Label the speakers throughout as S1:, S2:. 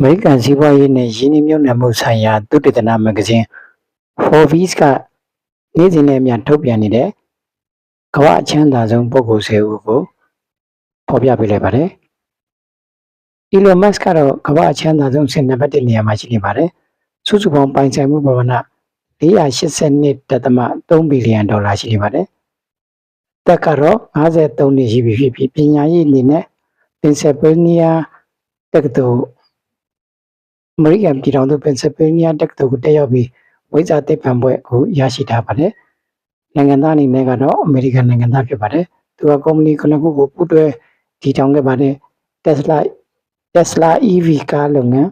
S1: အမေရိကန်စီးပွားရေးနဲ့ရင်းနှီးမြှုပ်နှံမှုဆိုင်ရာသုတေသနမဂ္ဂဇင်း Forbes ကနေ့စဉ်နဲ့အမျှထုတ်ပြန်နေတဲ့ကမ္ဘာအချမ်းသာဆုံးပုဂ္ဂိုလ်10ဦးကိုဖော်ပြပေးလိုက်ပါတယ်။ Elon Musk ကတော့ကမ္ဘာအချမ်းသာဆုံးဆင်နံပါတ်1နေရာမှာရှိနေပါတယ်။စုစုပေါင်းပိုင်ဆိုင်မှုပမာဏ482.3ဘီလီယံဒေါ်လာရှိနေပါတယ်။တက်ကတော့53နှစ်ရှိပြီဖြစ်ပြီးပညာရေးအနေနဲ့ Pennsylvania တက္ကသိုလ် အမေရိကန်ပြည်ထောင်စု Pennsylvania တက္ကသိုလ်ကိုတက်ရောက်ပြီးဝိဇ္ဇာသိပ္ပံဘွဲ့ကိုရရှိထားပါတယ်။နိုင်ငံသားအနေနဲ့ကတော့အမေရိကန်နိုင်ငံသားဖြစ်ပါတယ်။သူကကုမ္ပဏီခုနှစ်ခုကိုပူးတွဲတည်ထောင်ခဲ့ပါတယ်။ Tesla Tesla EV ကားလုပ်ငန်း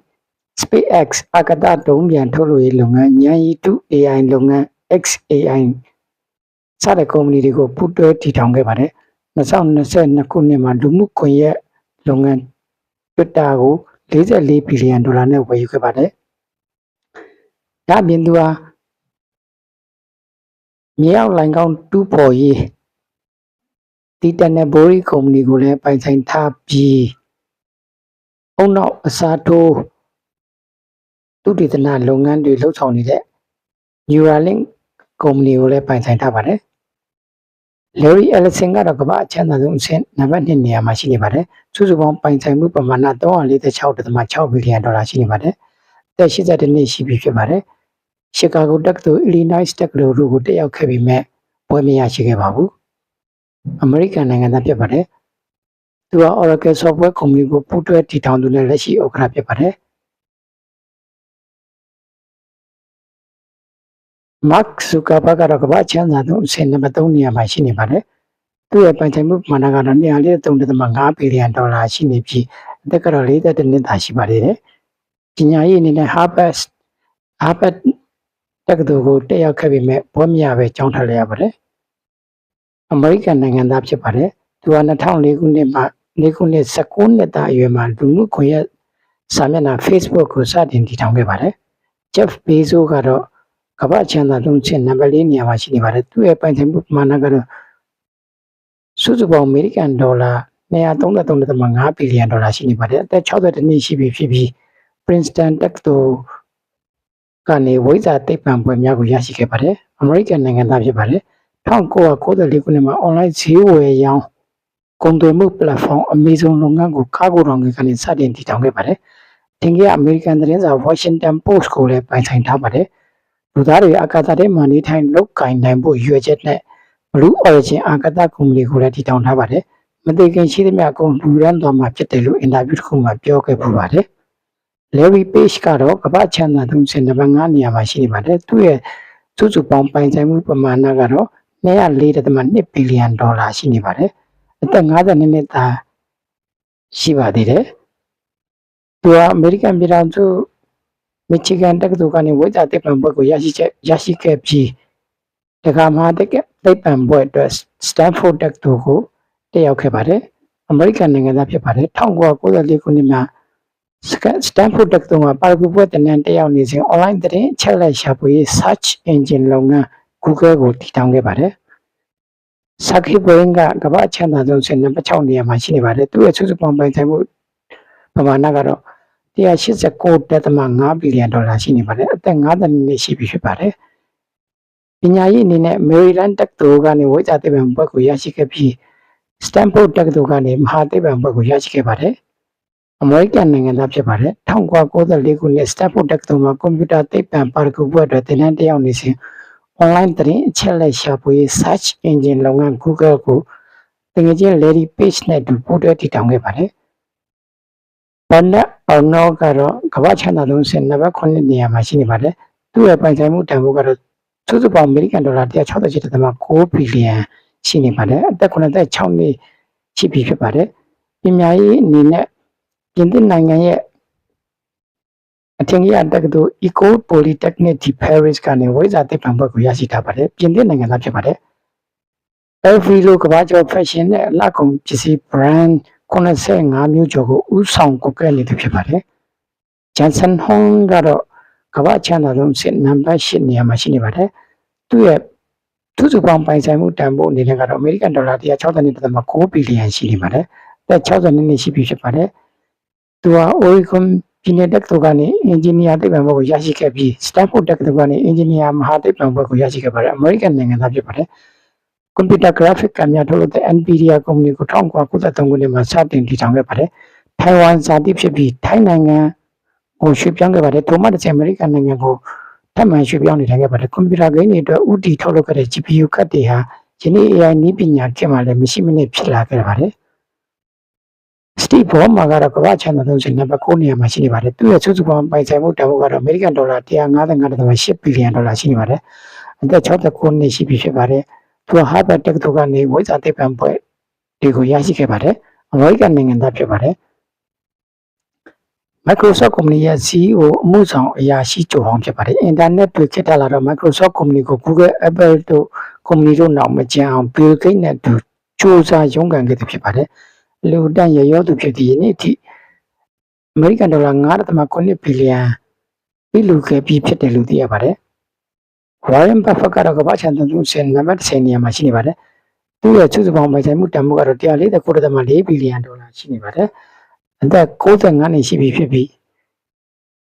S1: SpaceX အာကာသဒုံးပျံထုတ်လုပ်ရေးလုပ်ငန်းဉာဏ်ရည်တု AI လုပ်ငန်း XAI စတဲ့ကုမ္ပဏီတွေကိုပူးတွဲတည်ထောင်ခဲ့ပါတယ်။2022ခုနှစ်မှာလူမှုကွန်ရက်လုပ်ငန်း Twitter ကို 44ဘီလီယံဒေါ်လာနဲ့ဝယ်ယူခဲ့ပါတယ်။ဒါ့အပြင်သူဟာမြေအောက်လိုင်ကောင်းတူးဖော်ရေးတီတန်နယ်ဘိုရီကုမ္ပဏီကိုလည်းပိုင်ဆိုင်ထားပြီးအုံနောက်အစားထိုးသူတည်တနာလုပ်ငန်းတွေလှုပ်ဆောင်နေတဲ့ Neuralink ကုမ္ပဏီကိုလည်းပိုင်ဆိုင်ထားပါတယ်။ Larry Ellison ကတော့ကမ္ဘာအချမ်းသာဆုံးအဆင့်နံပါတ်2နေရာမှာရှိနေပါတယ်။စုစုပေါင်းပိုင်ဆိုင်မှုပမာဏ346.6ဘီလီယံဒေါ်လာရှိနေပါတယ်။အသက်82နှစ်ရှိပြီဖြစ်ပါတယ်။ရှီကာဂိုတက္ကသိုလ် Illinois တက္ကသိုလ်တို့ကိုတက်ရောက်ခဲ့ပြီးမဲ့ဘွဲ့မရရှိခဲ့ပါဘူး။အမေရိကန်နိုင်ငံသားဖြစ်ပါတယ်။သူက Oracle Software ကုမ္ပဏီကိုပူးတွဲတည်ထောင်သူနဲ့လက်ရှိဥက္ကဋ္ဌဖြစ်ပါတယ်။ Mark Zuckerberg ကတော့ကမ္ဘာချမ်းသာဆုံးအဆင့်နံပါတ်3နေရာမှာရှိနေပါတယ်။သူ့ရဲ့ပိုင်ဆိုင်မှုပမာဏကတော့243.5ဘီလီယံဒေါ်လာရှိနေပြီးအသက်ကတော့42နှစ်သာရှိပါသေးတယ်။ပညာရေးအနေနဲ့ Harvard Harvard တက္ကသိုလ်ကိုတက်ရောက်ခဲ့ပေမဲ့ဘွဲ့မရပဲကျောင်းထွက်လိုက်ရပါတယ်။အမေရိကန်နိုင်ငံသားဖြစ်ပါတယ်။သူက2004ခုနှစ်မှာ၄ခုနှစ်19နှစ်သားအရွယ်မှာလူမှုကွန်ရက်စာမျက်နှာ Facebook ကိုစတင်တည်ထောင်ခဲ့ပါတယ်။ Jeff Bezos ကတော့ ကမ္ဘာချမ်းသာဆုံးချက်နံပါတ်၄နေရာမှာရှိနေပါတယ်။သူ့ရဲ့ပိုင်ဆိုင်မှုပမာဏကတော့စုစုပေါင်းအမေရိကန်ဒေါ်လာ233.5ဘီလီယံဒေါ်လာရှိနေပါတယ်။အသက်62နှစ်ရှိပြီဖြစ်ပြီး Princeton တက္ကသိုလ်ကနေဝိဇ္ဇာသိပ္ပံဘွဲ့များကိုရရှိခဲ့ပါတယ်။အမေရိကန်နိုင်ငံသားဖြစ်ပါတယ်။1994ခုနှစ်မှာ online ဈေးဝယ်ရောင်းကုန်သွယ်မှု platform Amazon လုပ်ငန်းကိုကားကိုယ်တော်ငယ်ကနေစတင်တည်ထောင်ခဲ့ပါတယ်။တင်ကြီးအမေရိကန်သတင်းစာ Washington Post ကိုလည်းပိုင်ဆိုင်ထားပါတယ်။ လူသားတွေအာကာသထဲမှာနေထိုင်လောက်ကင်နိုင်ဖို့ရွေချက်နဲ့ Blue Origin အာကာသကုမ္ပဏီကိုလည်းတည်ထောင်ထားပါတယ်။မသိခင်ရှိသမျှအကုန်လူရန်သွားမှာဖြစ်တယ်လို့အင်တာဗျူးတစ်ခုမှာပြောခဲ့ပူပါတယ်။ Larry Page ကတော့ကမ္ဘာချမ်းသာဆုံးဆင်နံပါတ်5နေရာမှာရှိနေပါတယ်။သူ့ရဲ့စုစုပေါင်းပိုင်ဆိုင်မှုပမာဏကတော့204.2ဘီလီယံဒေါ်လာရှိနေပါတယ်။အသက်52နှစ်သားရှိပါသေးတယ်။သူကအမေရိကန်ပြည်ထောင်စု မီချီဂန်တက္ကသိုလ်ကနေဝိဇ္ဇာသိပ္ပံဘွဲ့ကိုရရှိချက်ရရှိခဲ့ပြီးတက္ကမဟာတက္ကသိပ္ပံဘွဲ့အတွက်စတန်ဖို့တက္ကသိုလ်ကိုတက်ရောက်ခဲ့ပါတယ်။အမေရိကန်နိုင်ငံသားဖြစ်ပါတယ်။1994ခုနှစ်မှာစတန်ဖို့တက္ကသိုလ်မှာပါရဂူဘွဲ့တင်နန်းတက်ရောက်နေစဉ် online သတင်းအချက်အလက်ရှာဖွေရေး search engine လုပ်ငန်း Google ကိုတည်ထောင်ခဲ့ပါတယ်။ Saki Brain ကကမ္ဘာချမ်းသာဆုံးဆင်နံပါတ်6နေရာမှာရှိနေပါတယ်။သူ့ရဲ့စုစုပေါင်းပိုင်ဆိုင်မှုပမာဏကတော့ 189.5ဘီလီယံဒေါ်လာရှိနေပါတယ်။အသက်52နှစ်ရှိပြီဖြစ်ပါတယ်။ပညာရေးအနေနဲ့ Maryland တက္ကသိုလ်ကနေဝိဇ္ဇာသိပ္ပံဘွဲ့ကိုရရှိခဲ့ပြီး Stanford တက္ကသိုလ်ကနေမဟာသိပ္ပံဘွဲ့ကိုရရှိခဲ့ပါတယ်။အမေရိကန်နိုင်ငံသားဖြစ်ပါတယ်။1994ခုနှစ် Stanford တက္ကသိုလ်မှာကွန်ပျူတာသိပ္ပံပါရဂူဘွဲ့အတွက်သင်တန်းတက်ရောက်နေစဉ် online သတင်းအချက်အလက်ရှာဖွေရေး search engine လုပ်ငန်း Google ကိုတကယ်ချင်း Larry Page နဲ့အတူပူးတွဲတည်ထောင်ခဲ့ပါတယ်။ Bernard Arnault ကတော့ကမ္ဘာချမ်းသာဆုံးဆင်နံပါတ်9နေရာမှာရှိနေပါတယ်။သူ့ရဲ့ပိုင်ဆိုင်မှုတန်ဖိုးကတော့စုစုပေါင်းအမေရိကန်ဒေါ်လာ168.6ဘီလီယံရှိနေပါတယ်။အသက်86နှစ်ရှိပြီဖြစ်ပါတယ်။ပညာရေးအနေနဲ့ပြင်သစ်နိုင်ငံရဲ့အထင်ကြီးတက္ကသိုလ် Ecole Polytechnique de Paris ကနေဝိဇ္ဇာသိပ္ပံဘွဲ့ကိုရရှိထားပါတယ်။ပြင်သစ်နိုင်ငံသားဖြစ်ပါတယ်။ Elvi လိုကမ္ဘာကျော် fashion နဲ့အလှကုန်ပစ္စည်း brand 85မျိုးကျော်ကိုဥဆောင်ကွက်ကဲနေသူဖြစ်ပါတယ်။ Johnson Hong ကတော့ကမ္ဘာချမ်းသာဆုံးစစ်နံပါတ်8နေရာမှာရှိနေပါတယ်။သူ့ရဲ့သူစုပေါင်းပိုင်ဆိုင်မှုတန်ဖိုးအနေနဲ့ကတော့အမေရိကန်ဒေါ်လာ162.9ဘီလီယံရှိနေပါတယ်။သက်62နှစ်ရှိပြီဖြစ်ပါတယ်။သူဟာ Oregon ပြည်နယ်တက္ကသိုလ်ကနေအင်ဂျင်နီယာသိပ္ပံဘွဲ့ကိုရရှိခဲ့ပြီးစတန်ဖို့တက္ကသိုလ်ကနေအင်ဂျင်နီယာမဟာသိပ္ပံဘွဲ့ကိုရရှိခဲ့ပါတယ်အမေရိကန်နိုင်ငံသားဖြစ်ပါတယ် ကွန်ပျူတာဂရာဖစ်ကံများထုတ်လုပ်တဲ့ NVIDIA ကုမ္ပဏီကို1993ခုနှစ်မှာစတင်တည်ထောင်ခဲ့ပါတယ်ထိုင်ဝမ်ဇာတိဖြစ်ပြီးထိုင်းနိုင်ငံကိုရွှေ့ပြောင်းခဲ့ပါတယ်ထိုမှတစ်ချိန်အမေရိကန်နိုင်ငံကိုထပ်မံရွှေ့ပြောင်းနေထိုင်ခဲ့ပါတယ်ကွန်ပျူတာဂိမ်းတွေအတွက်ဥတီထုတ်လုပ်ခဲ့တဲ့ GPU ကတ်တွေဟာယနေ့ AI နည်းပညာခေတ်မှာလည်းမရှိမနစ်ဖြစ်လာခဲ့ပါတယ်စတီဘောမာကတော့ကမ္ဘာ့ချမ်းသာဆုံးရှင်နံပါတ်9နေရာမှာရှိနေပါတယ်။သူ့ရဲ့စုစုပေါင်းပိုင်ဆိုင်မှုတန်ဖိုးကတော့အမေရိကန်ဒေါ်လာ155.8ဘီလီယံဒေါ်လာရှိနေပါတယ်။အသက်69နှစ်ရှိပြီဖြစ်ပါတယ်။ သူက Harvard တက္ကသိုလ်ကနေဝိဇ္ဇာသိပ္ပံဘွဲ့တွေကိုရရှိခဲ့ပါတယ်။အမေရိကန်နိုင်ငံသားဖြစ်ပါတယ်။ Microsoft ကုမ္ပဏီရဲ့ CEO အမှုဆောင်အရာရှိချုပ်ဟောင်းဖြစ်ပါတယ်။ Internet တွေခေတ်တက်လာတော့ Microsoft ကုမ္ပဏီကို Google, Apple တို့ကုမ္ပဏီတို့နောက်မကျန်အောင် Bill Gates နဲ့တူစူးစမ်းရုန်းကန်ခဲ့သူဖြစ်ပါတယ်။လူတန်းရရောသူဖြစ်သည့်ယနေ့အထိအမေရိကန်ဒေါ်လာ9.9ဘီလီယံပြည်လူခဲ့ပြီးဖြစ်တယ်လို့သိရပါတယ်။ Warren Buffett ကတော့ကမ္ဘာ့ချမ်းသာဆုံးရှင်နံပါတ်10နေရာမှာရှိနေပါတယ်။သူ့ရဲ့စုစုပေါင်းပိုင်ဆိုင်မှုတန်ဖိုးကတော့149.4ဘီလီယံဒေါ်လာရှိနေပါတယ်။အသက်65နှစ်ရှိပြီဖြစ်ပြီး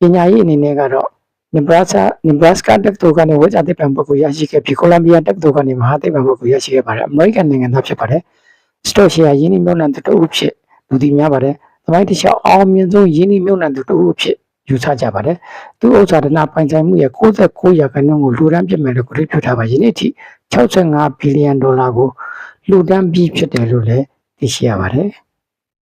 S1: ပညာရေးအနေနဲ့ကတော့ Nebraska Nebraska တက္ကသိုလ်ကနေဝိဇ္ဇာသိပ္ပံဘွဲ့ကိုရရှိခဲ့ပြီး Columbia တက္ကသိုလ်ကနေမဟာသိပ္ပံဘွဲ့ကိုရရှိခဲ့ပါတယ်။ American နိုင်ငံသားဖြစ်ပါတယ်။ Stock share ရင်းနှီးမြှုပ်နှံသူတစ်ဦးဖြစ်လူသိများပါတယ်။သမိုင်းတစ်လျှောက်အောင်မြင်ဆုံးရင်းနှီးမြှုပ်နှံသူတစ်ဦးဖြစ် ယူဆကြပါတယ်။သူဥစ္စာဒနာပိုင်ဆိုင်မှုရဲ့69ရာခိုင်နှုန်းကိုလူဒန်းပြစ်မယ်လို့ကြေညာထားပါယနေ့အထိ65ဘီလီယံဒေါ်လာကိုလူဒန်းပြီးဖြစ်တယ်လို့လည်းသိရှိရပါတယ်။